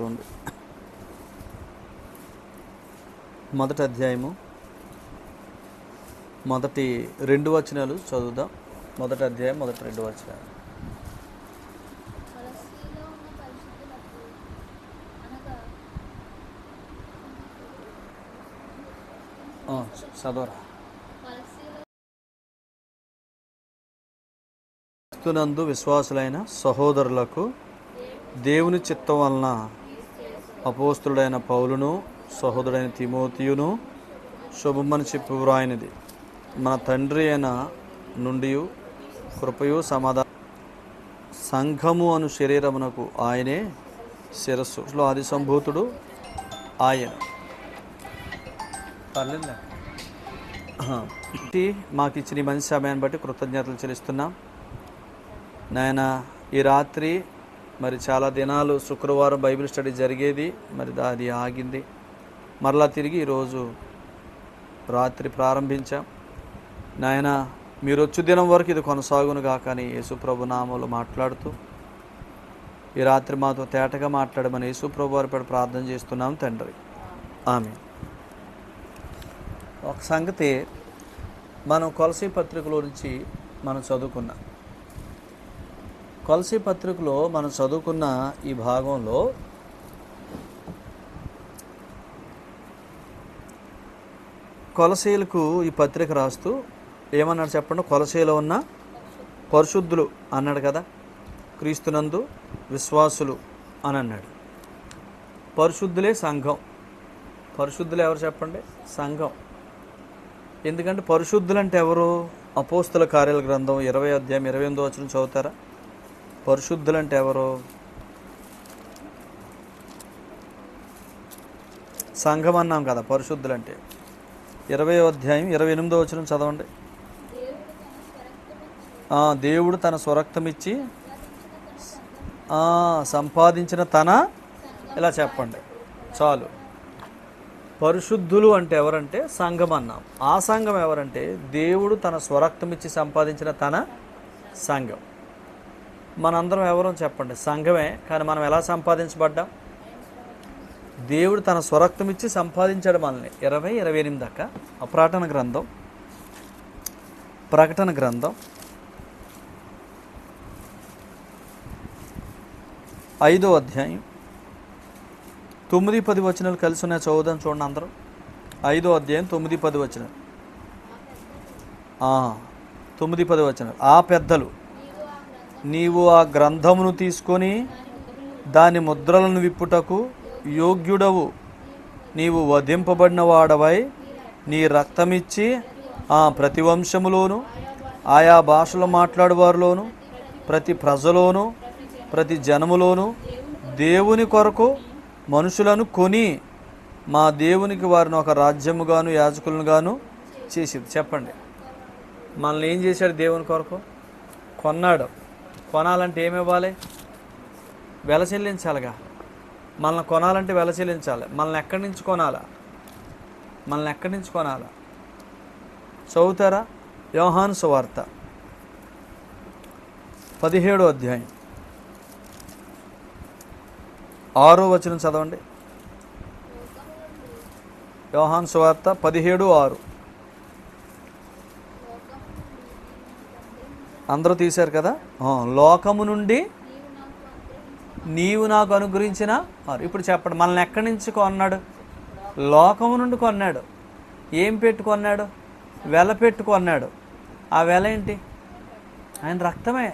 చూడండి. మొదటి అధ్యాయము. మొదటి రెండు వచనాలు చదువుదాం. మొదటి అధ్యాయం మొదటి రెండు వచనాలు. చదవరా. క్రీస్తునందు విశ్వాసులైన సహోదరులకు దేవుని చిత్తం వలన అపోస్తుడైన పౌలును సహోదరుడైన తిమోతియును శుభమని చెప్పి వ్రాయినది. మన తండ్రి అయిన నుండి కృపయు సమాధానం. సంఘము అను శరీరమునకు ఆయనే శిరస్సులో ఆది సంభూతుడు ఆయన. మాకు ఇచ్చిన ఈ మంచి సమయాన్ని బట్టి కృతజ్ఞతలు చెల్లిస్తున్నాం. నాయన ఈ రాత్రి మరి చాలా దినాలు శుక్రవారం బైబిల్ స్టడీ జరిగేది. మరి అది ఆగింది. మరలా తిరిగి ఈరోజు రాత్రి ప్రారంభించాం. నాయన మీరు వచ్చే దినం వరకు ఇది కొనసాగును కాకని యేసుప్రభు నామలు మాట్లాడుతూ ఈ రాత్రి మాతో తేటగా మాట్లాడమని యేసుప్రభు వారి పడి ప్రార్థన చేస్తున్నాం తండ్రి. ఆమె ఒక సంగతి మనం కొలసీ పత్రికలో నుంచి మనం చదువుకున్నాం. కొలసి పత్రికలో మనం చదువుకున్న ఈ భాగంలో కొలసీలకు ఈ పత్రిక రాస్తూ ఏమన్నాడు చెప్పండి? కొలసీలో ఉన్న పరిశుద్ధులు అన్నాడు కదా? క్రీస్తునందు విశ్వాసులు అని అన్నాడు. పరిశుద్ధులే సంఘం. పరిశుద్ధులు ఎవరు చెప్పండి? సంఘం. ఎందుకంటే పరిశుద్ధులు అంటే ఎవరు? అపోస్తుల కార్యాల గ్రంథం ఇరవై అధ్యాయం ఇరవై ఎనిమిదో వచ్చిన చదువుతారా? పరిశుద్ధులు అంటే ఎవరు? సంఘం అన్నాం కదా పరిశుద్ధులు అంటే ఇరవై అధ్యాయం ఇరవై ఎనిమిదో వచ్చిన చదవండి. దేవుడు తన స్వరక్తమిచ్చి సంపాదించిన తన ఇలా చెప్పండి. చాలు. పరిశుద్ధులు అంటే ఎవరంటే సంఘం అన్నాం. ఆ సంఘం ఎవరంటే దేవుడు తన స్వరక్తం ఇచ్చి సంపాదించిన తన సంఘం. మనందరం ఎవరో చెప్పండి. సంఘమే కానీ మనం ఎలా సంపాదించబడ్డాం? దేవుడు తన స్వరక్తం ఇచ్చి సంపాదించాడు మనల్ని. ఇరవై ఇరవై ఎనిమిది దాకా. అప్రాటన గ్రంథం ప్రకటన గ్రంథం. ఐదో అధ్యాయం. తొమ్మిది పది వచనాలు కలిసి ఉన్నాయి. చదువుదాం చూడండి అందరం. ఐదో అధ్యాయం తొమ్మిది పది వచనాలు. తొమ్మిది పది వచనాలు. ఆ పెద్దలు నీవు ఆ గ్రంథమును తీసుకొని దాని ముద్రలను విప్పుటకు యోగ్యుడవు. నీవు వధింపబడిన వాడవై నీ రక్తమిచ్చి ఆ ప్రతి వంశములోను ఆయా భాషలు మాట్లాడేవారిలోను ప్రతి ప్రజలోను ప్రతి జనములోను దేవుని కొరకు మనుషులను కొని మా దేవునికి వారిని ఒక రాజ్యముగాను యాజకులను గాను చేసింది చెప్పండి. మనల్ని ఏం చేశాడు దేవుని కొరకు? కొన్నాడు. కొనాలంటే ఏమి ఇవ్వాలి? వెల చెల్లించాలిగా. మనల్ని కొనాలంటే వెల చెల్లించాలి. మనల్ని ఎక్కడి నుంచి కొనాలా? మనల్ని ఎక్కడి నుంచి కొనాలా? చదువుతారా? యోహాను సువార్త. పదిహేడో అధ్యాయం. ఆరో వచనం చదవండి. యోహాన్ సువార్త పదిహేడు ఆరు. అందరూ తీశారు కదా? లోకము నుండి నీవు నాకు అనుగ్రహించిన వారు. ఇప్పుడు చెప్పండి మనల్ని ఎక్కడి నుంచి కొన్నాడు? లోకము నుండి కొన్నాడు. ఏం పెట్టుకొన్నాడు వెల పెట్టుకొన్నాడు ఆ వెల ఏంటి? ఆయన రక్తమే.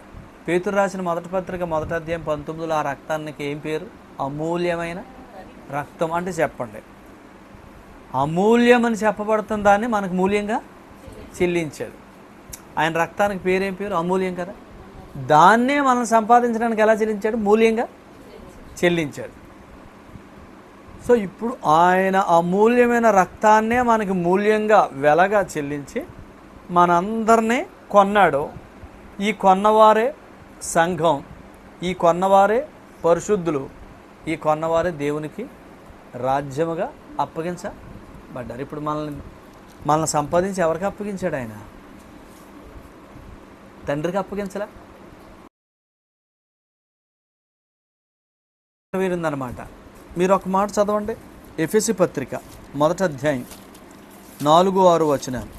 పేతురు రాసిన మొదటి పత్రిక మొదటి అధ్యాయం పంతొమ్మిదిలో ఆ రక్తానికి ఏం పేరు? అమూల్యమైన రక్తం అంటే చెప్పండి. అమూల్యం అని దాన్ని మనకు మూల్యంగా చెల్లించాడు. ఆయన రక్తానికి పేరేం పేరు? అమూల్యం కదా. దాన్నే మనం సంపాదించడానికి ఎలా చెల్లించాడు? మూల్యంగా చెల్లించాడు. సో ఇప్పుడు ఆయన అమూల్యమైన రక్తాన్నే మనకి మూల్యంగా వెలగా చెల్లించి మనందరినీ కొన్నాడు. ఈ కొన్నవారే సంఘం. ఈ కొన్నవారే పరిశుద్ధులు. ఈ కొన్నవారే దేవునికి రాజ్యముగా అప్పగించబడ్డారు. ఇప్పుడు మనల్ని మనల్ని సంపాదించి ఎవరికి అప్పగించాడు ఆయన? తండ్రికి అప్పగించలా? వీరుందనమాట మీరు ఒక మాట చదవండి. ఎఫ్ఎసి పత్రిక మొదటి అధ్యాయం నాలుగు ఆరు వచనాలు.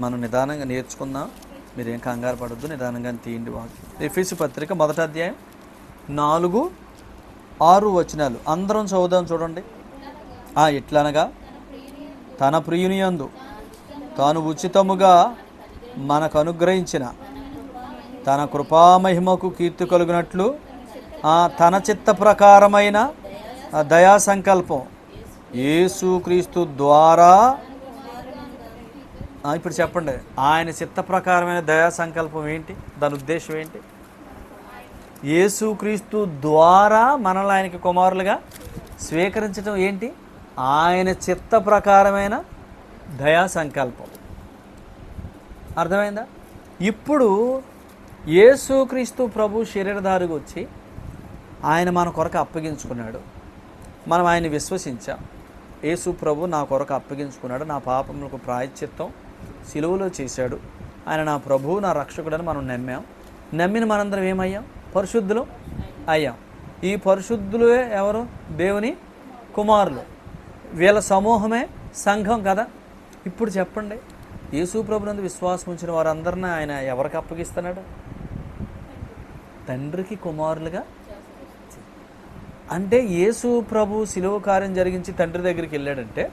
మనం నిదానంగా నేర్చుకుందాం. మీరేం కంగారు పడద్దు నిదానంగా తీయండి వాక్యం. ఎఫ్ఎసి పత్రిక మొదటి అధ్యాయం నాలుగు ఆరు వచనాలు. అందరం చదువుదాం చూడండి. ఆ, ఎట్లనగా? తన ప్రియునియందు. తాను ఉచితముగా మనకు అనుగ్రహించిన తన కృపామహిమకు కీర్తి కలిగినట్లు తన చిత్త ప్రకారమైన దయా సంకల్పం యేసుక్రీస్తు ద్వారా ఇప్పుడు చెప్పండి. ఆయన చిత్త ప్రకారమైన దయా సంకల్పం ఏంటి? దాని ఉద్దేశం ఏంటి? యేసుక్రీస్తు ద్వారా మనల్ని ఆయనకి కుమారులుగా స్వీకరించడం ఏంటి? ఆయన చిత్త ప్రకారమైన దయా సంకల్పం. అర్థమైందా? ఇప్పుడు యేసుక్రీస్తు ప్రభు శరీరధారిగా వచ్చి ఆయన మన కొరకు అప్పగించుకున్నాడు. మనం ఆయన విశ్వసించాం. యేసు ప్రభు నా కొరకు అప్పగించుకున్నాడు. నా పాపములకు ప్రాయశ్చిత్తం సిలువలో చేశాడు. ఆయన నా ప్రభువు నా రక్షకుడని మనం నమ్మాం. నమ్మిన మనందరం ఏమయ్యాం? పరిశుద్ధులు అయ్యాం. ఈ పరిశుద్ధులే ఎవరు? దేవుని కుమారులు. వీళ్ళ సమూహమే సంఘం కదా? ఇప్పుడు చెప్పండి. యేసు ప్రభునందు విశ్వాసం ఉంచిన వారందరినీ ఆయన ఎవరికి అప్పగిస్తున్నాడు? తండ్రికి కుమారులుగా అంటే యేసు ప్రభు శిలువ కార్యం జరిగించి తండ్రి దగ్గరికి వెళ్ళాడంటే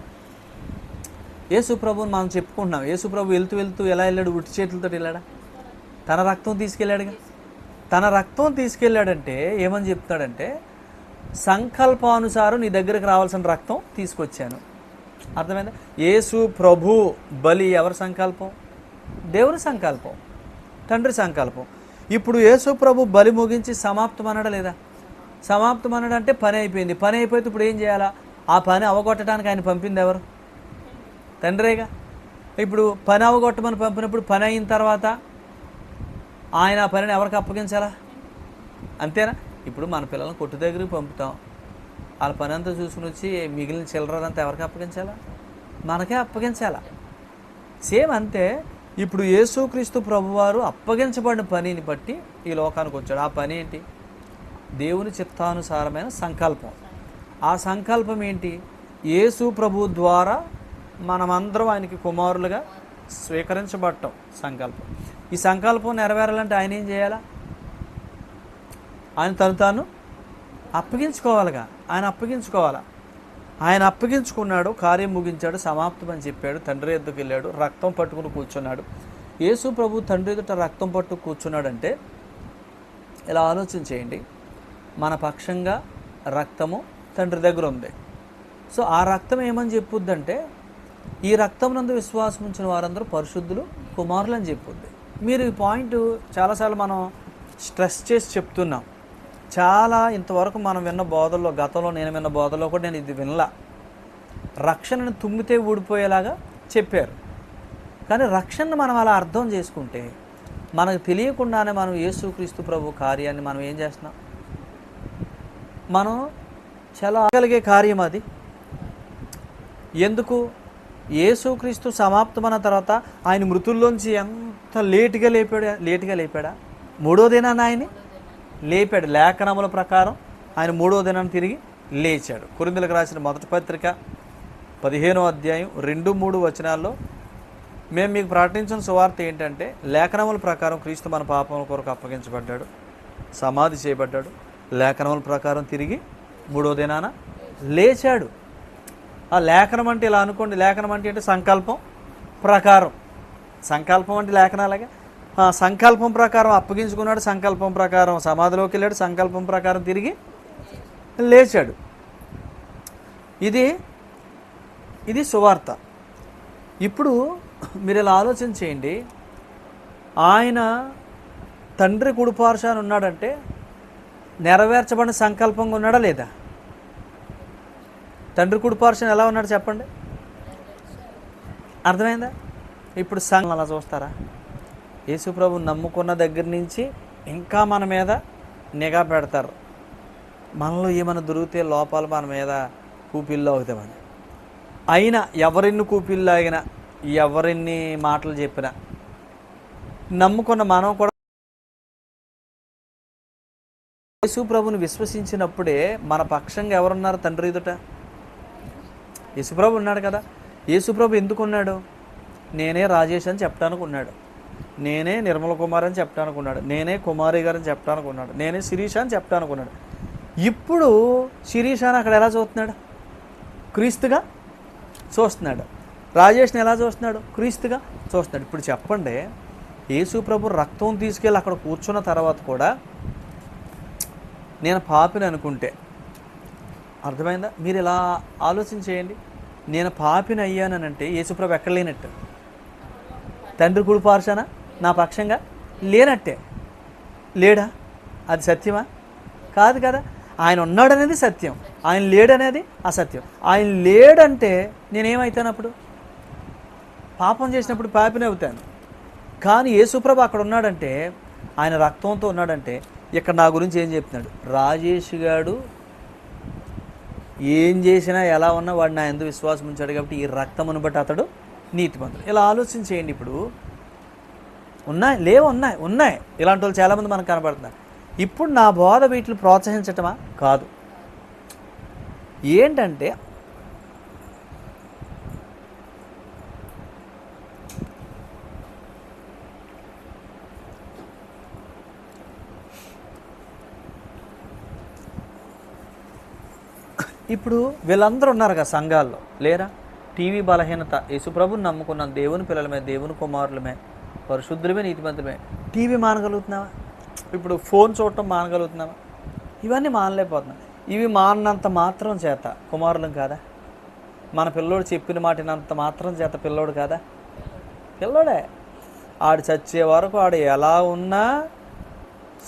యేసు ప్రభుని మనం చెప్పుకుంటున్నాం. యేసు ప్రభు వెళ్తూ వెళ్తూ ఎలా వెళ్ళాడు? ఉట్టి చేతులతో వెళ్ళాడా? తన రక్తం తీసుకెళ్ళాడుగా. తన రక్తం తీసుకెళ్ళాడంటే ఏమని చెప్తాడంటే సంకల్పానుసారం నీ దగ్గరకు రావాల్సిన రక్తం తీసుకొచ్చాను. అర్థమైందా? యేసు ప్రభు బలి ఎవరి సంకల్పం? దేవుని సంకల్పం. తండ్రి సంకల్పం. ఇప్పుడు యేసు ప్రభు బలి ముగించి సమాప్తం అనడా లేదా? సమాప్తం అనడం అంటే పని అయిపోయింది. పని అయిపోతే ఇప్పుడు ఏం చేయాలా? ఆ పని అవగొట్టడానికి ఆయన పంపింది ఎవరు? తండ్రేగా. ఇప్పుడు పని అవగొట్టమని పంపినప్పుడు పని అయిన తర్వాత ఆయన ఆ పనిని ఎవరికి అప్పగించాలా? అంతేనా? ఇప్పుడు మన పిల్లలను కొట్టు దగ్గరికి పంపుతాం. వాళ్ళ పని అంతా చూసుకుని వచ్చి మిగిలిన చిల్లరదంతా ఎవరికి అప్పగించాలా? మనకే అప్పగించాలా? సేమ్ అంతే ఇప్పుడు యేసుక్రీస్తు ప్రభువారు అప్పగించబడిన పనిని బట్టి ఈ లోకానికి వచ్చాడు. ఆ పని ఏంటి? దేవుని చిత్తానుసారమైన సంకల్పం. ఆ సంకల్పం ఏంటి? యేసు ప్రభు ద్వారా మనమందరం ఆయనకి కుమారులుగా స్వీకరించబడటం సంకల్పం. ఈ సంకల్పం నెరవేరాలంటే ఆయన ఏం చేయాలా? ఆయన తను తాను అప్పగించుకోవాలిగా. ఆయన అప్పగించుకోవాలా? ఆయన అప్పగించుకున్నాడు కార్యం ముగించాడు సమాప్తం అని చెప్పాడు తండ్రి ఎద్దుకు వెళ్ళాడు రక్తం పట్టుకుని కూర్చున్నాడు. యేసు ప్రభు తండ్రి ఎదుట రక్తం పట్టు కూర్చున్నాడంటే ఇలా ఆలోచన చేయండి. మన పక్షంగా రక్తము తండ్రి దగ్గర ఉంది. సో ఆ రక్తం ఏమని చెప్పుద్దంటే ఈ రక్తం నందు విశ్వాసం ఉంచిన వారందరూ పరిశుద్ధులు కుమారులు అని చెప్పుద్ది. మీరు ఈ పాయింట్ చాలాసార్లు మనం స్ట్రెస్ చేసి చెప్తున్నాం. చాలా ఇంతవరకు మనం విన్న బోధల్లో గతంలో నేను విన్న బోధలో కూడా నేను ఇది వినలా. రక్షణను తుమ్మితే ఊడిపోయేలాగా చెప్పారు. కానీ రక్షణను మనం అలా అర్థం చేసుకుంటే మనకు తెలియకుండానే మనం యేసుక్రీస్తు ప్రభు కార్యాన్ని మనం ఏం చేస్తున్నాం? మనం చాలా కలిగే కార్యం అది. ఎందుకు? యేసుక్రీస్తు సమాప్తమైన తర్వాత ఆయన మృతుల్లోంచి ఎంత లేటుగా లేపాడు? లేటుగా లేపాడా? మూడో దినాన్ని ఆయన్ని? లేపాడు లేఖనముల ప్రకారం ఆయన మూడో దినం తిరిగి లేచాడు. కురిందులకు రాసిన మొదటి పత్రిక పదిహేనో అధ్యాయం రెండు మూడు వచనాల్లో మేము మీకు ప్రకటించిన సువార్త ఏంటంటే లేఖనముల ప్రకారం క్రీస్తు మన పాపముల కొరకు అప్పగించబడ్డాడు సమాధి చేయబడ్డాడు లేఖనముల ప్రకారం తిరిగి మూడో దినాన లేచాడు. ఆ లేఖనం అంటే ఇలా అనుకోండి లేఖనం అంటే అంటే సంకల్పం ప్రకారం. సంకల్పం అంటే లేఖనాలగా సంకల్పం ప్రకారం అప్పగించుకున్నాడు సంకల్పం ప్రకారం సమాధిలోకి వెళ్ళాడు సంకల్పం ప్రకారం తిరిగి లేచాడు. ఇది ఇది సువార్త. ఇప్పుడు మీరు ఇలా ఆలోచన చేయండి. ఆయన తండ్రి కుడిపార్శాన్ని ఉన్నాడంటే నెరవేర్చబడిన సంకల్పంగా ఉన్నాడా లేదా? తండ్రి కుడిపార్శాన్ని ఎలా ఉన్నాడు చెప్పండి. అర్థమైందా? ఇప్పుడు సంఘం అలా చూస్తారా? యేసుప్రభు నమ్ముకున్న దగ్గర నుంచి ఇంకా మన మీద నిఘా పెడతారు. మనలో ఏమైనా దొరికితే లోపాలు మన మీద కూపిల్లు అవుతామని. అయినా ఎవరిన్ని కూపిల్లు ఆగినా ఎవరిన్ని మాటలు చెప్పినా నమ్ముకున్న మనం కూడా యేసుప్రభుని విశ్వసించినప్పుడే మన పక్షంగా ఎవరున్నారు తండ్రి ఎదుట? యేసుప్రభు ఉన్నాడు కదా. యేసుప్రభు ఎందుకు ఉన్నాడు? నేనే రాజేష్ అని చెప్పడానికి ఉన్నాడు. నేనే నిర్మల కుమార్ అని చెప్పడానికి ఉన్నాడు. నేనే కుమారి గారు అని చెప్పడానికి ఉన్నాడు. నేనే శిరీష అని చెప్పడానికి ఉన్నాడు. ఇప్పుడు శిరీష అని అక్కడ ఎలా చూస్తున్నాడు? క్రీస్తుగా చూస్తున్నాడు. రాజేష్ని ఎలా చూస్తున్నాడు? క్రీస్తుగా చూస్తున్నాడు. ఇప్పుడు చెప్పండి యేసు ప్రభు రక్తం తీసుకెళ్ళి అక్కడ కూర్చున్న తర్వాత కూడా నేను పాపిని అనుకుంటే అర్థమైందా? మీరు ఇలా ఆలోచన చేయండి. నేను పాపిని అయ్యానంటే యేసుప్రభు ఎక్కడ లేనట్టు? తండ్రి కుడిపార్చానా నా పక్షంగా లేనట్టే. లేడా? అది సత్యమా? కాదు కదా. ఆయన ఉన్నాడనేది సత్యం. ఆయన లేడనేది అసత్యం. ఆయన లేడంటే నేనేమవుతాను అప్పుడు పాపం చేసినప్పుడు పాపిని అవుతాను. కానీ యేసుప్రభు అక్కడ ఉన్నాడంటే ఆయన రక్తంతో ఉన్నాడంటే ఇక్కడ నా గురించి ఏం చెప్తున్నాడు? రాజేష్ గాడు ఏం చేసినా ఎలా ఉన్నా వాడు నా ఎందు విశ్వాసం ఉంచాడు కాబట్టి ఈ రక్తమును బట్టి అతడు నీతిమంతుడు. ఇలా ఆలోచన చేయండి ఇప్పుడు. ఉన్నాయి లేవు ఉన్నాయి ఉన్నాయి. ఇలాంటి వాళ్ళు చాలామంది మనకు కనపడుతున్నారు ఇప్పుడు నా బోధ వీటిని ప్రోత్సహించటమా? కాదు. ఏంటంటే ఇప్పుడు వీళ్ళందరూ ఉన్నారు కదా సంఘాల్లో. లేరా? టీవీ బలహీనత. యేసుప్రభుని నమ్ముకున్న దేవుని పిల్లలమే దేవుని కుమారులమే పరిశుద్ధులమే నీతిమంతులమే. టీవీ మానగలుగుతున్నావా? ఇప్పుడు ఫోన్ చూడటం మానగలుగుతున్నావా? ఇవన్నీ మానలేకపోతున్నాం. ఇవి మాననంత మాత్రం చేత కుమారులం కాదా? మన పిల్లోడు చెప్పిన మాటినంత మాత్రం చేత పిల్లోడు కాదా? పిల్లోడే. ఆడు చచ్చే వరకు ఆడు ఎలా ఉన్నా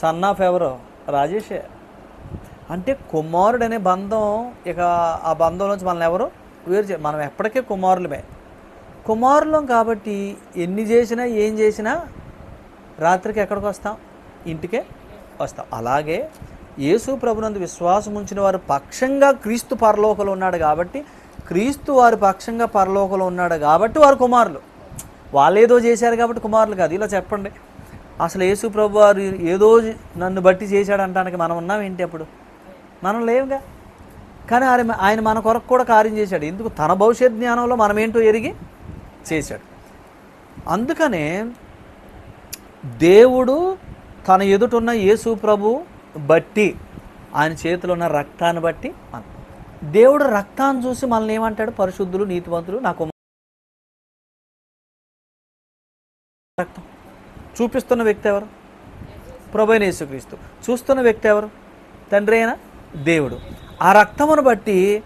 సన్ ఆఫ్ ఎవరు? రాజేషే. అంటే కుమారుడు అనే బంధం ఇక ఆ బంధం నుంచి మనల్ని ఎవరు? వేరు చే మనం ఎప్పటికీ కుమారులమే. కుమారులం కాబట్టి ఎన్ని చేసినా ఏం చేసినా రాత్రికి ఎక్కడికి వస్తాం? ఇంటికే వస్తాం. అలాగే యేసు ప్రభునందు విశ్వాసం ఉంచిన వారు పక్షంగా క్రీస్తు పరలోకలు ఉన్నాడు కాబట్టి క్రీస్తు వారి పక్షంగా పరలోకలు ఉన్నాడు కాబట్టి వారు కుమారులు. వాళ్ళు ఏదో చేశారు కాబట్టి కుమారులు కాదు. ఇలా చెప్పండి. అసలు యేసు ప్రభు వారు ఏదో నన్ను బట్టి చేశాడు అంటానికి మనం ఉన్నాం ఏంటి అప్పుడు? మనం లేవుగా. కానీ ఆయన ఆయన మన కొరకు కూడా కార్యం చేశాడు. ఎందుకు? తన భవిష్యత్ జ్ఞానంలో మనం ఏంటో ఎరిగి చేశాడు. అందుకనే దేవుడు తన ఎదుటున్న యేసు ప్రభు బట్టి ఆయన చేతిలో ఉన్న రక్తాన్ని బట్టి మనం దేవుడు రక్తాన్ని చూసి మనల్ని ఏమంటాడు? పరిశుద్ధులు నీతివంతులు నాకు రక్తం. చూపిస్తున్న వ్యక్తి ఎవరు? ప్రభైన యేసుక్రీస్తు. చూస్తున్న వ్యక్తి ఎవరు? తండ్రి అయిన దేవుడు. ఆ రక్తమును బట్టి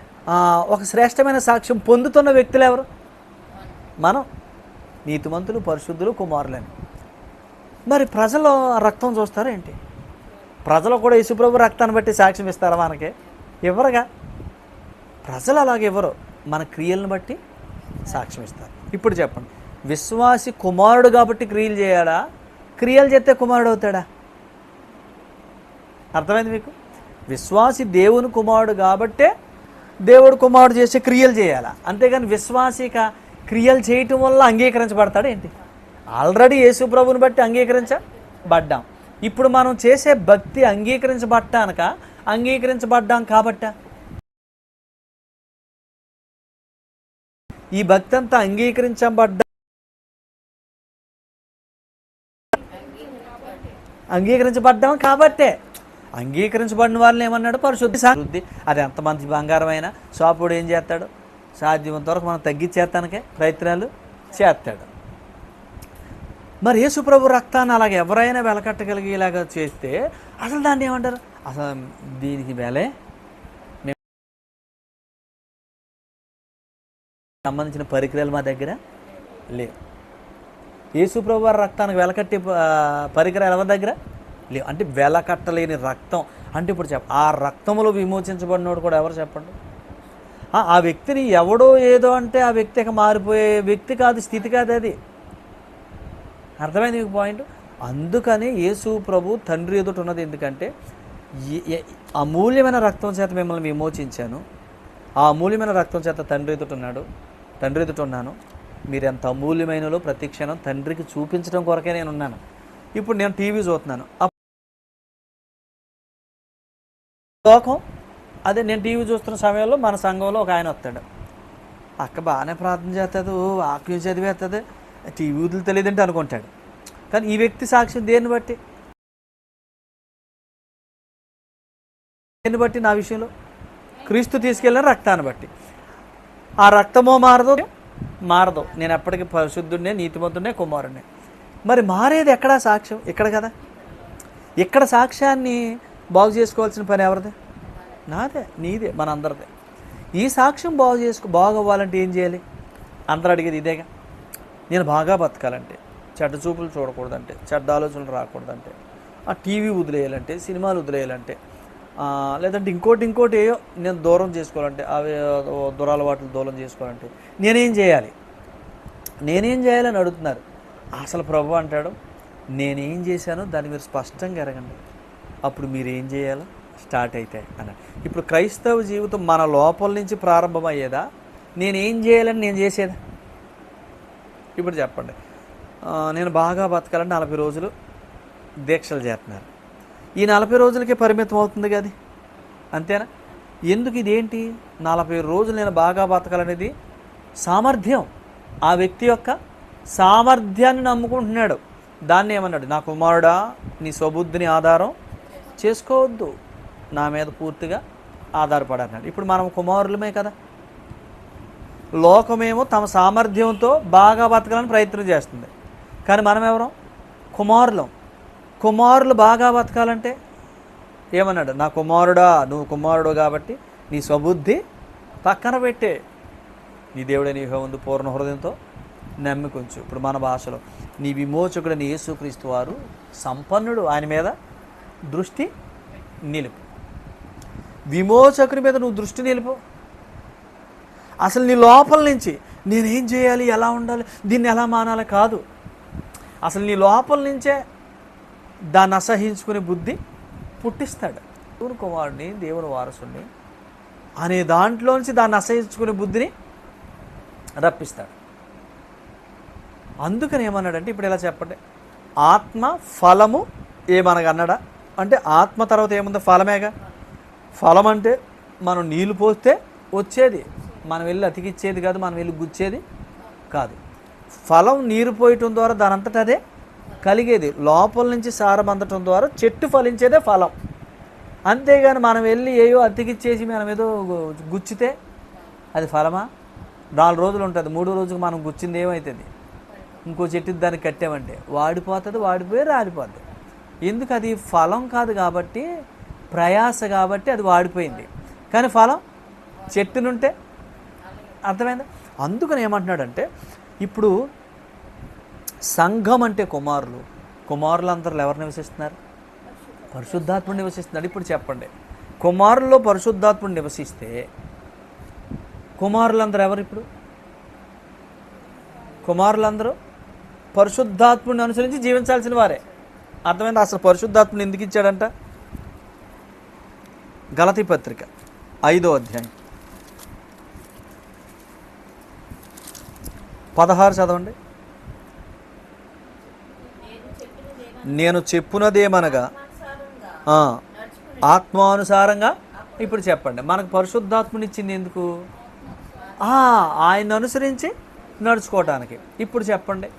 ఒక శ్రేష్టమైన సాక్ష్యం పొందుతున్న వ్యక్తులు ఎవరు? మనం నీతిమంతులు పరిశుద్ధులు కుమారులని. మరి ప్రజలు రక్తం చూస్తారా ఏంటి? ప్రజలు కూడా యేసుప్రభు రక్తాన్ని బట్టి సాక్ష్యం ఇస్తారా మనకి? ఇవ్వరుగా ప్రజలు అలాగే ఇవ్వరు మన క్రియలను బట్టి సాక్ష్యం ఇస్తారు. ఇప్పుడు చెప్పండి. విశ్వాసి కుమారుడు కాబట్టి క్రియలు చేయాలా? క్రియలు చేస్తే కుమారుడు అవుతాడా? అర్థమైంది మీకు? విశ్వాసి దేవుని కుమారుడు కాబట్టే దేవుడు కుమారుడు చేసే క్రియలు చేయాలా? అంతేగాని విశ్వాసిక క్రియలు చేయటం వల్ల అంగీకరించబడతాడు ఏంటి? ఆల్రెడీ యేసు ప్రభుని బట్టి అంగీకరించబడ్డాం ఇప్పుడు మనం చేసే భక్తి అంగీకరించబడ్డానక అంగీకరించబడ్డాం కాబట్ట? ఈ భక్తి అంతా అంగీకరించబడ్డా అంగీకరించబడ్డాం కాబట్టే. అంగీకరించబడిన వాళ్ళని ఏమన్నాడు? పరిశుద్ధి శుద్ధి అది ఎంతమంది బంగారమైన. సోపుడు ఏం చేస్తాడు? సాధ్యమంత వరకు మనం తగ్గించేస్తానికే ప్రయత్నాలు చేస్తాడు. మరి యేసుప్రభు రక్తాన్ని అలాగ ఎవరైనా వెలకట్టగలిగేలాగా చేస్తే అసలు దాన్ని ఏమంటారు? అసలు దీనికి వేలే సంబంధించిన పరికరాలు మా దగ్గర లేవు. యేసుప్రభు వారి రక్తానికి వెలకట్టే పరికరాలు ఎవరి దగ్గర లేవు. అంటే వెలకట్టలేని రక్తం. అంటే ఇప్పుడు చెప్ప ఆ రక్తములో విమోచించబడినోడు కూడా ఎవరు చెప్పండి? ఆ, వ్యక్తిని ఎవడో ఏదో అంటే ఆ వ్యక్తికి మారిపోయే వ్యక్తి కాదు స్థితి కాదు అది. అర్థమైంది మీకు పాయింట్? అందుకని యేసు ప్రభు తండ్రి ఎదుట ఉన్నది ఎందుకంటే అమూల్యమైన రక్తం చేత మిమ్మల్ని విమోచించాను. ఆ అమూల్యమైన రక్తం చేత తండ్రి ఎదుట ఉన్నాడు. తండ్రి ఎదుట ఉన్నాను. మీరు ఎంత అమూల్యమైనలో ప్రతి క్షణం తండ్రికి చూపించడం కొరకే నేను ఉన్నాను. ఇప్పుడు నేను టీవీ చూస్తున్నాను. లోకం అదే నేను టీవీ చూస్తున్న సమయంలో మన సంఘంలో ఒక ఆయన వస్తాడు. అక్క బాగానే ప్రార్థన చేస్తుంది ఓ వాక్యం చదివేస్తుంది టీవీ వదులు తెలియదంటే అనుకుంటాడు. కానీ ఈ వ్యక్తి సాక్ష్యం దేన్ని బట్టి? దేన్ని బట్టి నా విషయంలో? క్రీస్తు తీసుకెళ్ళిన రక్తాన్ని బట్టి. ఆ రక్తమో మారదు? మారదు. నేను ఎప్పటికీ పరిశుద్ధుడినే నీతిమంతుడినే కుమారుడినే. మరి మారేది ఎక్కడా సాక్ష్యం? ఇక్కడ కదా. ఇక్కడ సాక్ష్యాన్ని బాగు చేసుకోవాల్సిన పని ఎవరిదే? నాదే నీదే మనందరిదే. ఈ సాక్ష్యం బాగు చేసుకో బాగవ్వాలంటే ఏం చేయాలి? అందరూ అడిగేది ఇదేగా. నేను బాగా బతకాలంటే చెడ్డ చూపులు చూడకూడదంటే చెడ్డ ఆలోచనలు రాకూడదంటే ఆ టీవీ వదిలేయాలంటే సినిమాలు వదిలేయాలంటే లేదంటే ఇంకోటి ఇంకోటి ఏయో నేను దూరం చేసుకోవాలంటే అవి దురాలవాట్లు దూరం చేసుకోవాలంటే నేనేం చేయాలి? నేనేం చేయాలని అడుగుతున్నారు. అసలు ప్రభు అంటాడు నేనేం చేశానో దాన్ని మీరు స్పష్టంగా ఎరగండి. అప్పుడు మీరు ఏం చేయాలో? స్టార్ట్ అవుతాయి అన్నాడు. ఇప్పుడు క్రైస్తవ జీవితం మన లోపల నుంచి ప్రారంభమయ్యేదా? నేనేం చేయాలని నేను చేసేదా? ఇప్పుడు చెప్పండి. నేను బాగా బతకాలని నలభై రోజులు దీక్షలు చేస్తున్నారు. ఈ నలభై రోజులకే పరిమితం అవుతుంది కదా అంతేనా? ఎందుకు ఇదేంటి? నలభై రోజులు నేను బాగా బతకాలనేది సామర్థ్యం. ఆ వ్యక్తి యొక్క సామర్థ్యాన్ని నమ్ముకుంటున్నాడు. దాన్ని ఏమన్నాడు? నా కుమారుడా నీ స్వబుద్ధిని ఆధారం చేసుకోవద్దు. నా మీద పూర్తిగా ఆధారపడన్నాడు ఇప్పుడు మనం కుమారులమే కదా. లోకమేమో తమ సామర్థ్యంతో బాగా బతకాలని ప్రయత్నం చేస్తుంది. కానీ మనం ఎవరం? కుమారులం. కుమారులు బాగా బతకాలంటే ఏమన్నాడు? నా కుమారుడా నువ్వు కుమారుడు కాబట్టి నీ స్వబుద్ధి పక్కన పెట్టే. నీ దేవుడే నీ ఉంది పూర్ణ హృదయంతో నమ్మికొంచు ఇప్పుడు మన భాషలో నీ విమోచకుడని యేసుక్రీస్తు వారు సంపన్నుడు. ఆయన మీద దృష్టి నిలుపు. విమోచకుని మీద నువ్వు దృష్టి నిలిపో. అసలు నీ లోపల నుంచి నేనేం చేయాలి ఎలా ఉండాలి దీన్ని ఎలా మానాలి కాదు. అసలు నీ లోపల నుంచే దాన్ని అసహించుకునే బుద్ధి పుట్టిస్తాడు. దేవుని కుమారుడిని దేవుని వారసుని అనే దాంట్లోంచి దాన్ని అసహించుకునే బుద్ధిని రప్పిస్తాడు. అందుకని ఏమన్నాడంటే ఇప్పుడు ఇలా చెప్పండి? ఆత్మ ఫలము ఏమనగా అన్నాడా? అంటే ఆత్మ తర్వాత ఏముందో? ఫలమేగా? ఫలం అంటే మనం నీళ్ళు పోస్తే వచ్చేది. మనం వెళ్ళి అతికిచ్చేది కాదు మనం వెళ్ళి గుచ్చేది కాదు. ఫలం నీరు పోయటం ద్వారా దానంతట అదే కలిగేది. లోపల నుంచి సారం అందటం ద్వారా చెట్టు ఫలించేదే ఫలం. అంతేగాని మనం వెళ్ళి ఏయో అతికిచ్చేసి మనం ఏదో గుచ్చితే అది ఫలమా? నాలుగు రోజులు ఉంటుంది. మూడో రోజుకి మనం గుచ్చింది ఏమవుతుంది ఇంకో చెట్టు దానికి కట్టామంటే వాడిపోతుంది వాడిపోయి రాలిపోతుంది ఎందుకు అది ఫలం కాదు కాబట్టి ప్రయాస కాబట్టి అది వాడిపోయింది. కానీ ఫలం చెట్టునుంటే అర్థమైందా? అందుకని ఏమంటున్నాడంటే ఇప్పుడు సంఘం అంటే కుమారులు. కుమారులు ఎవరు నివసిస్తున్నారు? పరిశుద్ధాత్ముడు నివసిస్తున్నాడు. ఇప్పుడు చెప్పండి. కుమారుల్లో పరిశుద్ధాత్ముడు నివసిస్తే కుమారులందరూ ఎవరు ఇప్పుడు? కుమారులందరూ పరిశుద్ధాత్ముడిని అనుసరించి జీవించాల్సిన వారే. అర్థమైంది? అసలు పరిశుద్ధాత్ముని ఎందుకు ఇచ్చాడంట? గలతి పత్రిక ఐదో అధ్యాయం. పదహారు చదవండి. నేను చెప్పునదేమనగా ఆత్మానుసారంగా ఇప్పుడు చెప్పండి. మనకు పరిశుద్ధాత్మని ఇచ్చింది ఎందుకు? ఆ, ఆయన అనుసరించి నడుచుకోవటానికి. ఇప్పుడు చెప్పండి.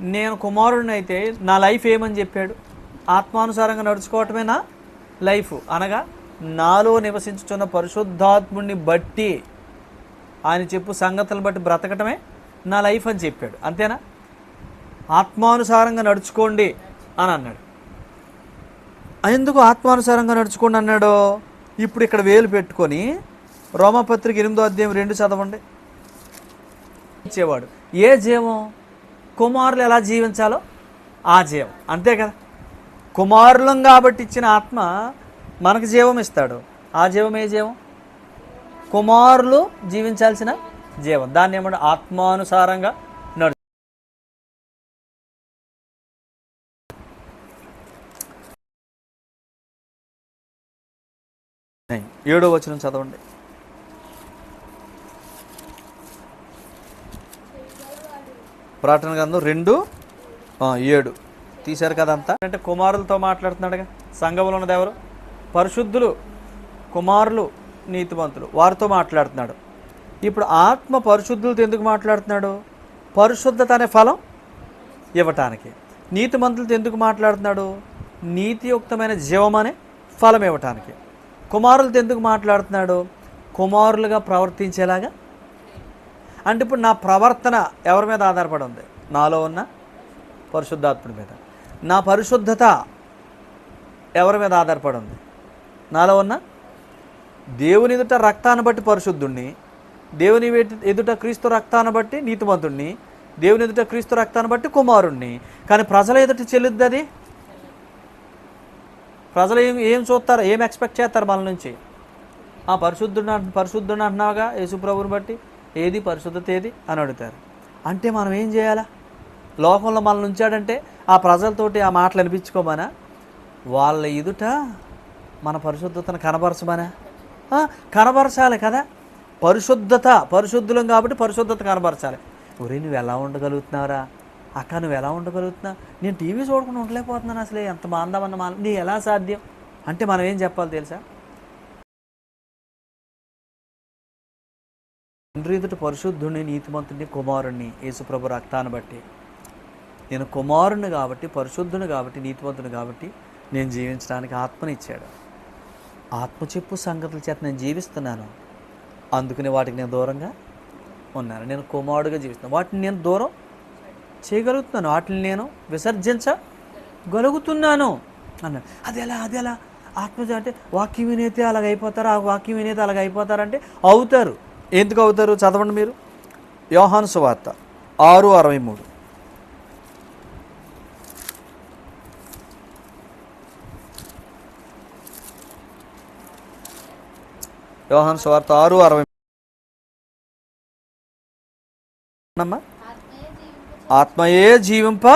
నేను కుమారుడిని అయితే నా లైఫ్ ఏమని చెప్పాడు? ఆత్మానుసారంగా నడుచుకోవటమే నా లైఫ్ అనగా నాలో నివసించుచున్న పరిశుద్ధాత్ముడిని బట్టి ఆయన చెప్పు సంగతులను బట్టి బ్రతకటమే నా లైఫ్ అని చెప్పాడు. అంతేనా? ఆత్మానుసారంగా నడుచుకోండి అని అన్నాడు. ఎందుకు ఆత్మానుసారంగా నడుచుకోండి అన్నాడు? ఇప్పుడు ఇక్కడ వేలు పెట్టుకొని రోమపత్రిక ఎనిమిదో అధ్యాయం రెండు చదవండి. ఇచ్చేవాడు ఏ జీవం? కుమారులు ఎలా జీవించాలో ఆ జీవం. అంతే కదా? కుమారులం కాబట్టి ఇచ్చిన ఆత్మ మనకు జీవం ఇస్తాడు. ఆ జీవం ఏ జీవం? కుమారులు జీవించాల్సిన జీవం. దాన్ని ఏమంటే ఆత్మానుసారంగా నడు ఏడో వచనం చదవండి. ప్రార్థన గ్రంథం రెండు ఏడు. తీశారు కదంతా అంటే కుమారులతో మాట్లాడుతున్నాడుగా. సంఘంలో ఉన్నది ఎవరు? పరిశుద్ధులు కుమారులు నీతిమంతులు. వారితో మాట్లాడుతున్నాడు. ఇప్పుడు ఆత్మ పరిశుద్ధులతో ఎందుకు మాట్లాడుతున్నాడు? పరిశుద్ధత అనే ఫలం ఇవ్వటానికి. నీతిమంతులతో ఎందుకు మాట్లాడుతున్నాడు? నీతియుక్తమైన జీవం అనే ఫలం ఇవ్వటానికి. కుమారులతో ఎందుకు మాట్లాడుతున్నాడు? కుమారులుగా ప్రవర్తించేలాగా. అంటే ఇప్పుడు నా ప్రవర్తన ఎవరి మీద ఆధారపడి ఉంది? నాలో ఉన్న పరిశుద్ధాత్ముడి మీద. నా పరిశుద్ధత ఎవరి మీద ఆధారపడి ఉంది? నాలో ఉన్న? దేవుని ఎదుట రక్తాన్ని బట్టి పరిశుద్ధుణ్ణి దేవుని ఎదుట క్రీస్తు రక్తాన్ని బట్టి నీతిమంతుణ్ణి దేవుని ఎదుట క్రీస్తు రక్తాన్ని బట్టి కుమారుణ్ణి. కానీ ప్రజల ఎదుట చెల్లుద్ది అది? ప్రజలు ఏం ఏం చూస్తారు? ఏం ఎక్స్పెక్ట్ చేస్తారు మన నుంచి? ఆ పరిశుద్ధుడు పరిశుద్ధుని పరిశుద్ధుడు అంటున్నావుగా యేసుప్రభుని బట్టి? ఏది పరిశుద్ధత ఏది? అని అడుగుతారు. అంటే మనం ఏం చేయాలా? లోకంలో మనల్ని ఉంచాడంటే ఆ ప్రజలతోటి ఆ మాటలు అనిపించుకోమనా వాళ్ళ ఎదుట మన పరిశుద్ధతను కనబరచమనే? కనబరచాలి కదా? పరిశుద్ధత పరిశుద్ధులం కాబట్టి పరిశుద్ధత కనబరచాలి. ఒరే నువ్వు ఎలా ఉండగలుగుతున్నావురా? అక్క నువ్వు ఎలా ఉండగలుగుతున్నావు? నేను టీవీ చూడకుండా ఉండలేకపోతున్నాను అసలు. ఎంత బాగుందామన్న మా నీ ఎలా సాధ్యం? అంటే మనం ఏం చెప్పాలి తెలుసా? తండ్రి ఎదుట పరిశుద్ధుని నీతిమంతుని కుమారుణ్ణి యేసుప్రభు రక్తాన్ని బట్టి. నేను కుమారుణ్ణి కాబట్టి పరిశుద్ధుని కాబట్టి నీతిమంతుని కాబట్టి నేను జీవించడానికి ఆత్మనిచ్చాడు. ఆత్మచెప్పు సంగతుల చేత నేను జీవిస్తున్నాను. అందుకని వాటికి నేను దూరంగా ఉన్నాను. నేను కుమారుడుగా జీవిస్తున్నాను. వాటిని నేను దూరం చేయగలుగుతున్నాను. వాటిని నేను విసర్జించగలుగుతున్నాను అన్నాడు. అది ఎలా? అది ఎలా? ఆత్మ అంటే వాక్యం వినేతే అలాగ అయిపోతారు ఆ వాక్యం వినేతే అలాగ అయిపోతారంటే అవుతారు. ఎందుకు అవుతారు? చదవండి మీరు. యోహాను సువార్త ఆరు అరవై మూడు. యోహాను స్వార్త ఆరు అరవై అమ్మా? ఆత్మయే జీవింప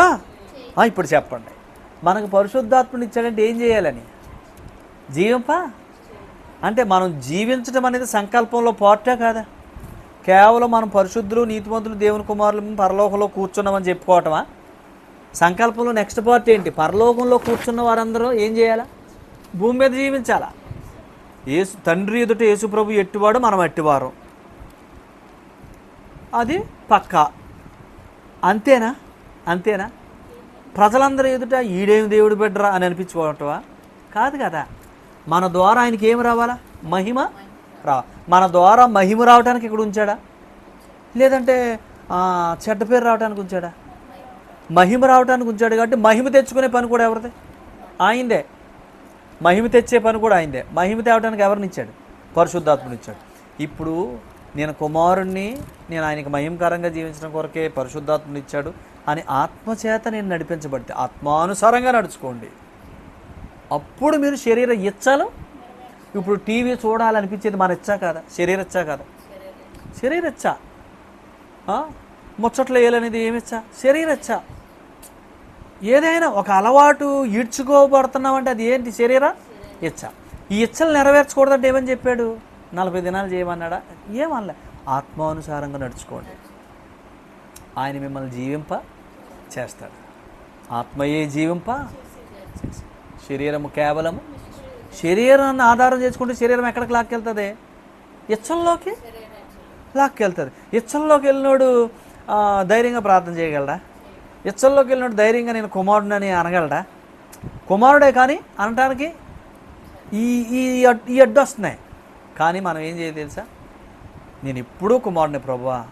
ఇప్పుడు చెప్పండి. మనకు పరిశుద్ధాత్మని ఇచ్చాడంటే ఏం చేయాలని? జీవింప? అంటే మనం జీవించడం అనేది సంకల్పంలో పార్టే కాదా? కేవలం మనం పరిశుద్ధులు నీతిమంతులు దేవుని కుమారులు పరలోకంలో కూర్చున్నామని చెప్పుకోవటమా? సంకల్పంలో నెక్స్ట్ పార్ట్ ఏంటి? పరలోకంలో కూర్చున్న వారందరూ ఏం చేయాలా? భూమి మీద జీవించాలా? ఏసు తండ్రి ఎదుట యేసుప్రభు ఎట్టివాడు మనం ఎట్టివారు. అది పక్కా. అంతేనా? అంతేనా? ప్రజలందరూ ఎదుట ఈడేమి దేవుడు బిడ్డరా అని అనిపించుకోవటవా కాదు కదా. మన ద్వారా ఆయనకి ఏమి రావాలా? మహిమ రా. మన ద్వారా మహిమ రావడానికి ఇక్కడ ఉంచాడా? లేదంటే చెడ్డ పేరు రావడానికి ఉంచాడా? మహిమ రావడానికి ఉంచాడు కాబట్టి మహిమ తెచ్చుకునే పని కూడా ఎవరిదే? ఆయిందే మహిమ తెచ్చే పని కూడా ఆయనదే మహిమ తేవడానికి ఎవరినిచ్చాడు పరిశుద్ధాత్మని ఇచ్చాడు. ఇప్పుడు నేను కుమారుణ్ణి నేను ఆయనకి మహిమకరంగా జీవించడం కొరకే పరిశుద్ధాత్మని ఇచ్చాడు అని ఆత్మచేత నేను నడిపించబడితే ఆత్మానుసారంగా నడుచుకోండి. అప్పుడు మీరు శరీర ఇచ్చాలు? ఇప్పుడు టీవీ చూడాలనిపించేది మన ఇచ్చా కాదా? శరీర ఇచ్చా కాదా? శరీర ఇచ్చా. ముచ్చట్లు వేయాలనేది ఏమిచ్చా శరీర ఇచ్చా. ఏదైనా ఒక అలవాటు ఈడ్చుకోబడుతున్నామంటే అది ఏంటి? శరీర ఇచ్చ. ఈ ఇచ్చలు నెరవేర్చకూడదంటే ఏమని చెప్పాడు? నలభై దినాలు చేయమన్నాడా? ఏమనలే. ఆత్మానుసారంగా నడుచుకోండి. ఆయన మిమ్మల్ని జీవింప చేస్తాడు. ఆత్మయే జీవింప శరీరము కేవలము శరీరాన్ని ఆధారం చేసుకుంటే శరీరం ఎక్కడికి లాక్కెళ్తుంది? ఇచ్చల్లోకి లాక్కెళ్తుంది. ఇచ్చల్లోకి వెళ్ళినోడు ధైర్యంగా ప్రార్థన చేయగలడా? ఇచ్చల్లోకి వెళ్ళినట్టు ధైర్యంగా నేను కుమారుడిని అనగలడా? కుమారుడే కానీ అనటానికి ఈ ఈ ఈ అడ్డు వస్తున్నాయి. కానీ మనం ఏం చేయాలి తెలుసా? నేను ఎప్పుడూ కుమారుని ప్రభువా.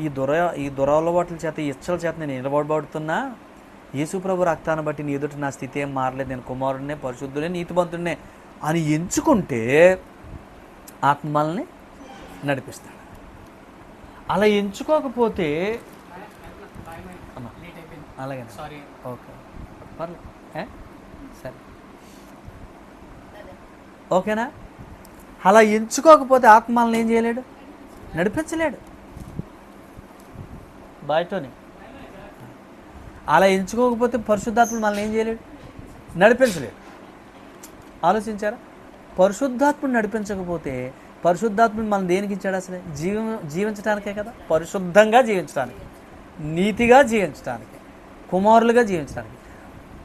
ఈ దుర ఈ దురలవాట్ల చేత ఈ ఇచ్చల చేత నేను నిలబడబడుతున్నా. యేసు ప్రభు రక్తాన్ని బట్టి నీ ఎదుటి నా స్థితి ఏం మారలేదు. నేను కుమారుడినే పరిశుద్ధుడే నీతిమంతుడినే అని ఎంచుకుంటే ఆత్మల్ని నడిపిస్తాడు. అలా ఎంచుకోకపోతే అలాగే సారీ ఓకే. పర్లేదు ఏ? సరే. ఓకేనా? అలా ఎంచుకోకపోతే ఆత్మ మనల్ని ఏం చేయలేడు? నడిపించలేడు. బయటని అలా ఎంచుకోకపోతే పరిశుద్ధాత్మ మనల్ని ఏం చేయలేడు? నడిపించలేడు. ఆలోచించారా? పరిశుద్ధాత్మను నడిపించకపోతే పరిశుద్ధాత్మను మనం దేనికి ఇచ్చాడు అసలు? జీవ జీవించడానికే కదా? పరిశుద్ధంగా జీవించడానికి నీతిగా జీవించడానికి కుమారులుగా జీవించడానికి.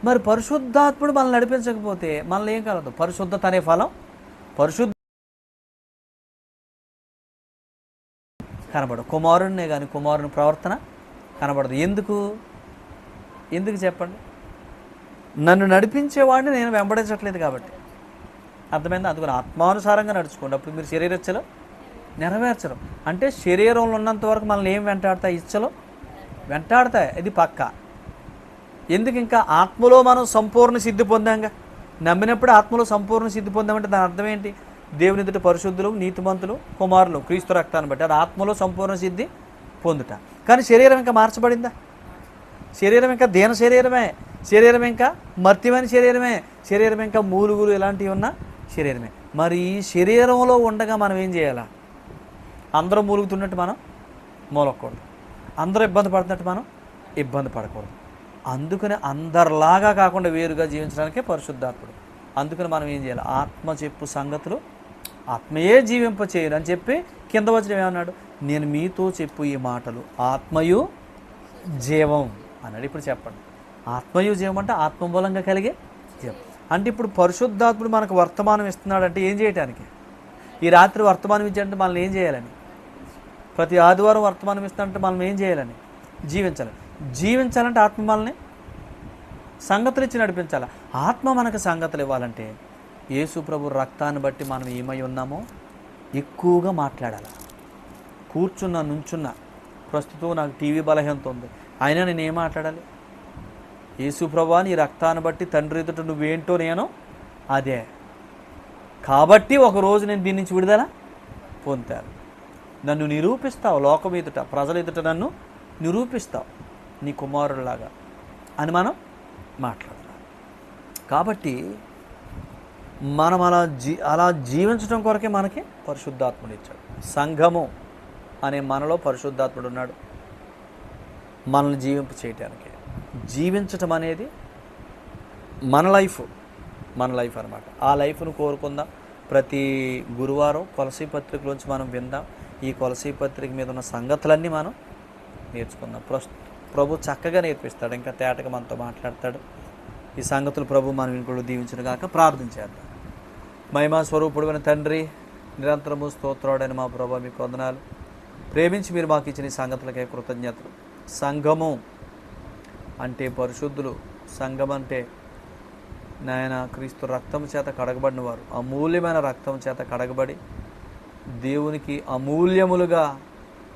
మరి పరిశుద్ధాత్ముడు మనల్ని నడిపించకపోతే మనల్ని ఏం కలదు? పరిశుద్ధత అనే ఫలం పరిశుద్ధ కనబడదు. కుమారుడినే కానీ కుమారుని ప్రవర్తన కనబడదు. ఎందుకు? ఎందుకు చెప్పండి? నన్ను నడిపించేవాడిని నేను వెంబడించట్లేదు కాబట్టి. అర్థమైంది? అందుకని ఆత్మానుసారంగా నడుచుకోండి. అప్పుడు మీరు శరీరచ్చలో నెరవేర్చరు. అంటే శరీరంలో ఉన్నంత వరకు మనల్ని ఏం వెంటాడతాయి? ఇచ్చలో వెంటాడతాయి. ఇది పక్క. ఎందుకు ఇంకా ఆత్మలో మనం సంపూర్ణ సిద్ధి పొందాంగా? నమ్మినప్పుడు ఆత్మలో సంపూర్ణ సిద్ధి పొందామంటే దాని అర్థం ఏంటి? దేవుని ఎదుట పరిశుద్ధులు నీతిమంతులు కుమారులు క్రీస్తు రక్తాన్ని బట్టి. అది ఆత్మలో సంపూర్ణ సిద్ధి పొందుట. కానీ శరీరం ఇంకా మార్చబడిందా? శరీరం ఇంకా దీన శరీరమే. శరీరం ఇంకా మర్త్యమైన శరీరమే. శరీరం ఇంకా మూలుగులు ఇలాంటివి ఉన్న శరీరమే. మరి ఈ శరీరంలో ఉండగా మనం ఏం చేయాలా? అందరూ మూలుగుతున్నట్టు మనం మూలకూడదు. అందరూ ఇబ్బంది పడుతున్నట్టు మనం ఇబ్బంది పడకూడదు. అందుకని అందరిలాగా కాకుండా వేరుగా జీవించడానికే పరిశుద్ధాత్ముడు. అందుకని మనం ఏం చేయాలి? ఆత్మ చెప్పు సంగతులు ఆత్మయే జీవింప చేయను అని చెప్పి కింద వచ్చిన ఏమన్నాడు? నేను మీతో చెప్పు ఈ మాటలు. ఆత్మయు జీవం అన్నాడు. ఇప్పుడు చెప్పండి. ఆత్మయు జీవం అంటే ఆత్మ మూలంగా కలిగే జీవం. అంటే ఇప్పుడు పరిశుద్ధాత్ముడు మనకు వర్తమానం ఇస్తున్నాడు అంటే ఏం చేయటానికి? ఈ రాత్రి వర్తమానం ఇచ్చాడంటే మనల్ని ఏం చేయాలని? ప్రతి ఆదివారం వర్తమానం ఇస్తానంటే మనం ఏం చేయాలని? జీవించాలి జీవించాలంటే ఆత్మ మనల్ని సంగతులు ఇచ్చి నడిపించాలి? ఆత్మ మనకు సంగతులు ఇవ్వాలంటే యేసు ప్రభు రక్తాన్ని బట్టి మనం ఏమై ఉన్నామో ఎక్కువగా మాట్లాడాలి? కూర్చున్నా నుంచున్నా. ప్రస్తుతం నాకు టీవీ బలహీనత ఉంది. అయినా నేను ఏం మాట్లాడాలి? యేసు ప్రభా నీ రక్తాన్ని బట్టి తండ్రి ఎదుట నువ్వేంటో నేను అదే. కాబట్టి ఒకరోజు నేను దీని నుంచి విడుదల పొందాను నన్ను నిరూపిస్తావు లోకం ఎదుట ప్రజల ఎదుట నన్ను నిరూపిస్తావు. నీ కుమారుడిలాగా అని మనం మాట్లాడదాం కాబట్టి మనం అలా జీ అలా జీవించడం కొరకే మనకి పరిశుద్ధాత్ముడు ఇచ్చాడు. సంఘము అనే మనలో పరిశుద్ధాత్ముడు ఉన్నాడు. మనల్ని జీవింప చేయటానికి. జీవించటం అనేది మన లైఫ్ మన లైఫ్ అనమాట ఆ లైఫ్ను కోరుకుందాం. ప్రతి గురువారం కొలసీ పత్రికలోంచి మనం విందాం. ఈ కొలసీ పత్రిక మీద ఉన్న సంగతులన్నీ మనం నేర్చుకుందాం. ప్రస్తుతం ప్రభు చక్కగా నేర్పిస్తాడు. ఇంకా తేటగా మనతో మాట్లాడతాడు. ఈ సంగతులు ప్రభు మనం ఇంట్లో దీవించిన కాక ప్రార్థన చేద్దాం. మహిమా స్వరూపుడుమైన తండ్రి నిరంతరము స్తోత్రాడని మా ప్రభు మీకు వందనాలు ప్రేమించి మీరు మాకు ఇచ్చిన ఈ సంగతులకే కృతజ్ఞతలు. సంఘము అంటే పరిశుద్ధులు. సంఘం అంటే నాయన క్రీస్తు రక్తం చేత కడగబడిన వారు అమూల్యమైన రక్తం చేత కడగబడి దేవునికి అమూల్యములుగా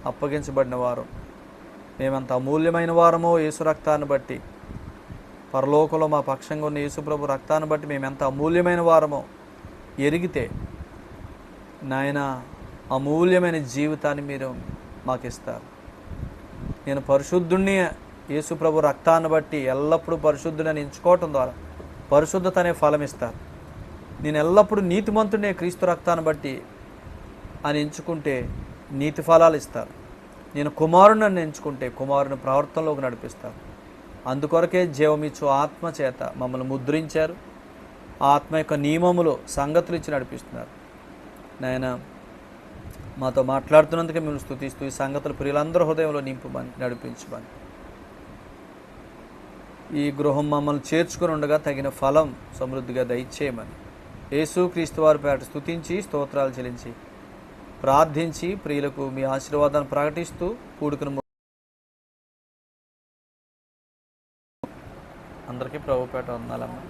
అప్పగించబడిన వారు మేమంత అమూల్యమైన వారమో యేసు రక్తాన్ని బట్టి. పరలోకంలో మా పక్షంగా ఉన్న యేసుప్రభు రక్తాన్ని బట్టి మేము ఎంత అమూల్యమైన వారమో ఎరిగితే నాయన అమూల్యమైన జీవితాన్ని మీరు మాకు ఇస్తారు నేను పరిశుద్ధుణ్ణి యేసుప్రభు రక్తాన్ని బట్టి ఎల్లప్పుడూ పరిశుద్ధుని ఎంచుకోవటం ద్వారా పరిశుద్ధత అనే ఫలం ఇస్తారు. నేను ఎల్లప్పుడూ నీతిమంతుడే క్రీస్తు రక్తాన్ని బట్టి అని ఎంచుకుంటే నీతి ఫలాలు ఇస్తారు. నేను కుమారుని ఎంచుకుంటే కుమారుని ప్రవర్తనలోకి నడిపిస్తాను అందుకొరకే జీవమిచ్చు ఆత్మ చేత మమ్మల్ని ముద్రించారు. ఆత్మ యొక్క నియమములో సంగతులు ఇచ్చి నడిపిస్తున్నారు. నాయన మాతో మాట్లాడుతున్నందుకే మేము స్థుతిస్తూ ఈ సంగతులు ప్రియులందరూ హృదయంలో నింపమని నడిపించమని. ఈ గృహం మమ్మల్ని చేర్చుకుని ఉండగా తగిన ఫలం సమృద్ధిగా దయచేయమని. యేసు క్రీస్తు వారి పేట స్థుతించి స్తోత్రాలు చెల్లించి ప్రార్థించి ప్రియులకు మీ ఆశీర్వాదాన్ని ప్రకటిస్తూ కూడుకుని అందరికీ ప్రభుపేట వందాలమ్మా.